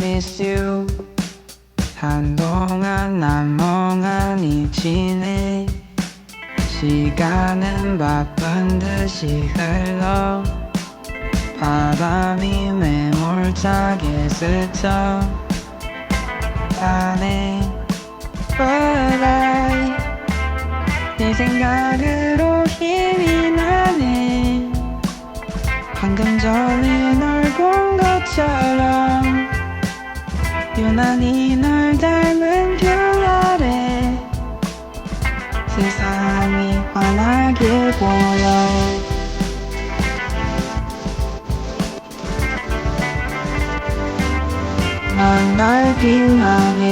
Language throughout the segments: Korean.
miss you. 한동안 난 멍하니 지내. 시간은 바쁜 듯이 흘러. 바람이 매몰차게 스쳐. 가네 But I 네 생각으로 힘이 나네. 방금 전에 널 유난히 널 닮은 별 아래 세상이 환하게 보여. 넌날 빛나게 해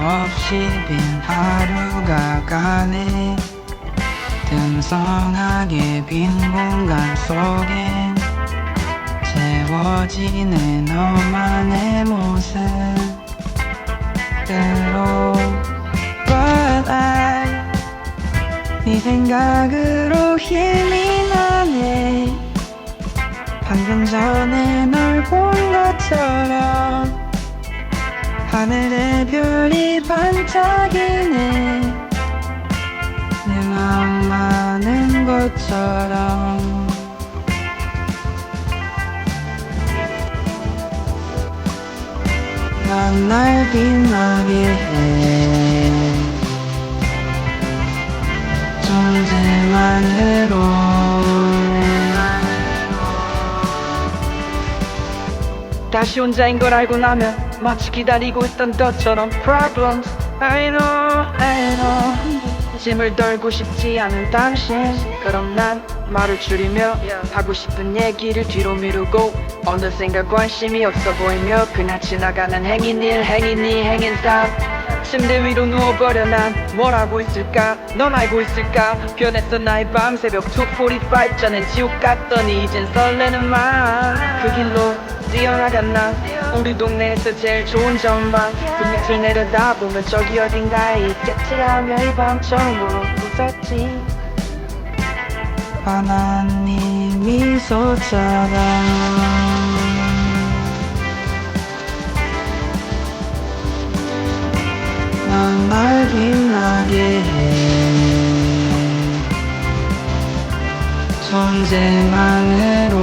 없이 빈 하루가 가네. 듬성하게 빈 공간 속에 채워지는 너만의 모습. 대로 But I 네 생각으로 힘이 나네. 방금 전에 널 별이 반짝이네. 내 마음 많은 것처럼. 난 날 빛나게 해. 존재만으로 다시 혼자인 걸 알고 나면 마치 기다리고 있던 것처럼 Problems. I know I know. 짐을 덜고 싶지 않은 당신. 그럼 난 말을 줄이며 하고 싶은 얘기를 뒤로 미루고 어느샌가 관심이 없어 보이며 그냥 지나가는 행인 일 행인 이 행인 삶 침대 위로 누워버려 난 뭘 하고 있을까? 넌 알고 있을까? 변했어 나의 밤 새벽 2.45 전엔 지옥 같더니 이젠 설레는 마그 길로 뛰어나갔나 우리 동네에서 제일 좋은 전망 그 밑을 내려다보면 저기 어딘가에 있겠지라며 이밤 처음으로 웃었지 네 미소처럼 넌날 빛나게 해. 존재만으로